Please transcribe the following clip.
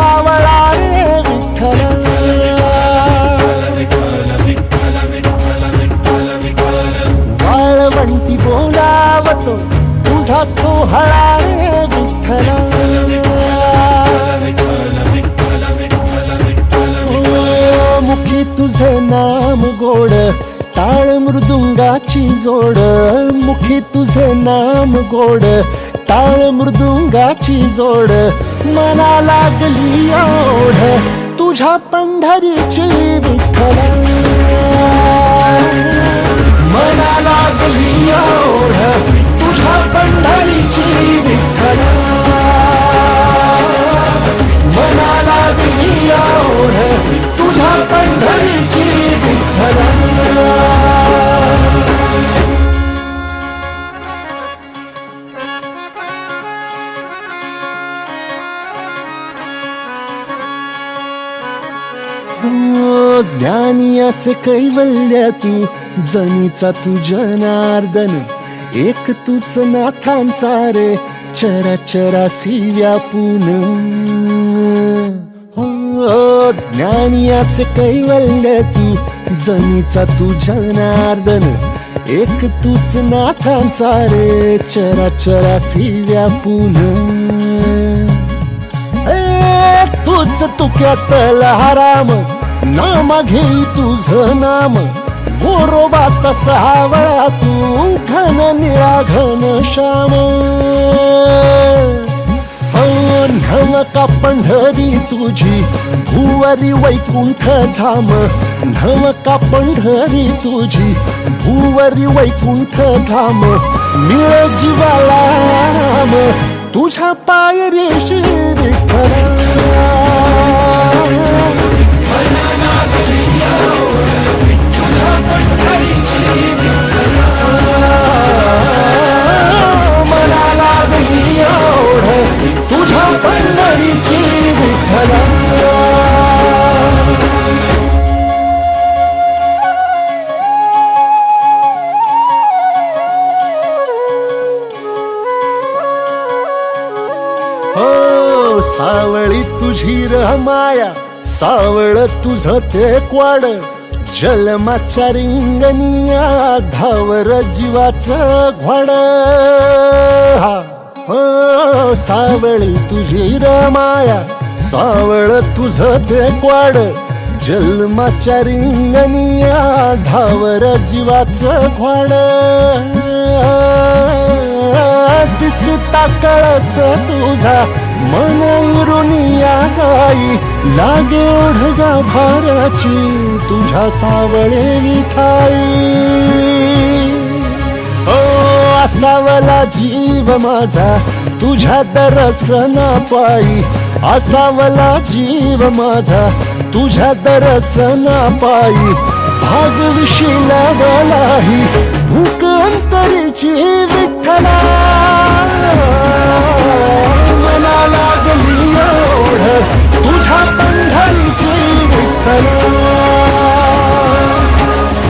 सावळा रे विठ्ठल वाळवंटी बोलावतो तुझा सोहळा रे विठ्ठल मुखी तुझे नाम गोड टाळ मृदुंगाची जोड मुखी तुझे नाम गोड टाळ मृदुंगाची जोड मना लागली ओढ. तुझ्या पंढरीची विठ्ठल. मना लागली ओढ. ज्ञानियाच कैवल्याती जनीचा तू नार्दन एक तूच नाथांचा रे चरा चरासी व्यापून हो ज्ञानियाचे कैवल्याती जनीचा तुझ्या नार्दन एक तूच नाथांचा रे चरा चरासी व्यापून ए, तूच तुक्यात लहाराम नाम घेई तुझ नाम. गोरोबाचा सहावळा तू. घन निळा घन श्याम. हो, घन का पंढरी तुझी. भुवरी वैकुंठ धाम. नव का पंढरी तुझी. भुवरी वैकुंठ धाम. निळ जीवाला राम. तुझ्या पायरीशी विठ्ठल हो सावळी तुझी र माया सावळ तुझ ते क्वाड. जलमाच्या रिंगनिया धावर जीवाच घोड हा. हो सावळी तुझी रमाया सावळ तुझ ते क्वाड. जन्माच्या रिंगनिया धावर जीवाच घोड दिसता कळस तुझा. मन इरुनिया जाई लागे ओढगा भाराची तुझ्या सावळे मिठाई. ओ असावला जीव माझा तुझ्या दरसना पायी असावला जीव माझा तुझ्या दरसना पायी भाग विशिलावलाही भूक अंतरीची